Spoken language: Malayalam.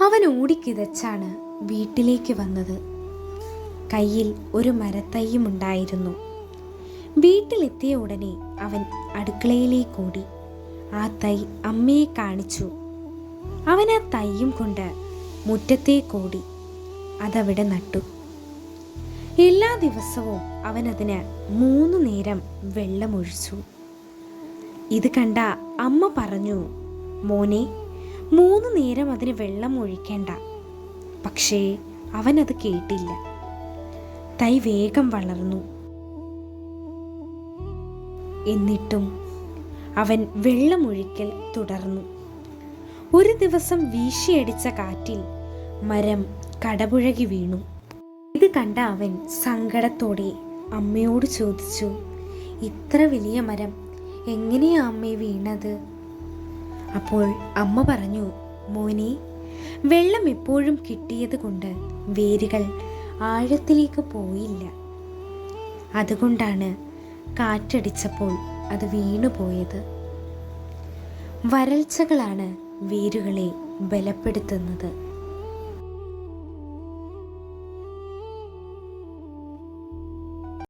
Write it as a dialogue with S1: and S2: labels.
S1: അവൻ ഓടിക്കിതച്ചാണ് വീട്ടിലേക്ക് വന്നത്. കയ്യിൽ ഒരു മരത്തയ്യും ഉണ്ടായിരുന്നു. വീട്ടിലെത്തിയ ഉടനെ അവൻ അടുക്കളയിലേക്ക് ഓടി ആ തൈ അമ്മയെ കാണിച്ചു. അവൻ ആ തയ്യും കൊണ്ട് മുറ്റത്തേക്കോടി. അതവിടെ നട്ടു. എല്ലാ ദിവസവും അവൻ അതിന് മൂന്ന് നേരം വെള്ളമൊഴിച്ചു. ഇത് കണ്ട അമ്മ പറഞ്ഞു മോനെ മൂന്ന് നേരം അതിന് വെള്ളം ഒഴിക്കേണ്ട. പക്ഷേ അവൻ അത് കേട്ടില്ല. തൈ വേഗം വളർന്നു. എന്നിട്ടും അവൻ വെള്ളമൊഴിക്കൽ തുടർന്നു. ഒരു ദിവസം വീശിയടിച്ച കാറ്റിൽ മരം കടപുഴകി വീണു. ഇത് കണ്ട അവൻ സങ്കടത്തോടെ അമ്മയോട് ചോദിച്ചു ഇത്ര വലിയ മരം എങ്ങനെയാ അമ്മേ വീണത്? അപ്പോൾ അമ്മ പറഞ്ഞു മോനെ വെള്ളം എപ്പോഴും കിട്ടിയത് കൊണ്ട് വേരുകൾ ആഴത്തിലേക്ക് പോയില്ല. അതുകൊണ്ടാണ് കാറ്റടിച്ചപ്പോൾ അത് വീണുപോയത്. വരൾച്ചകളാണ് വേരുകളെ ബലപ്പെടുത്തുന്നത്.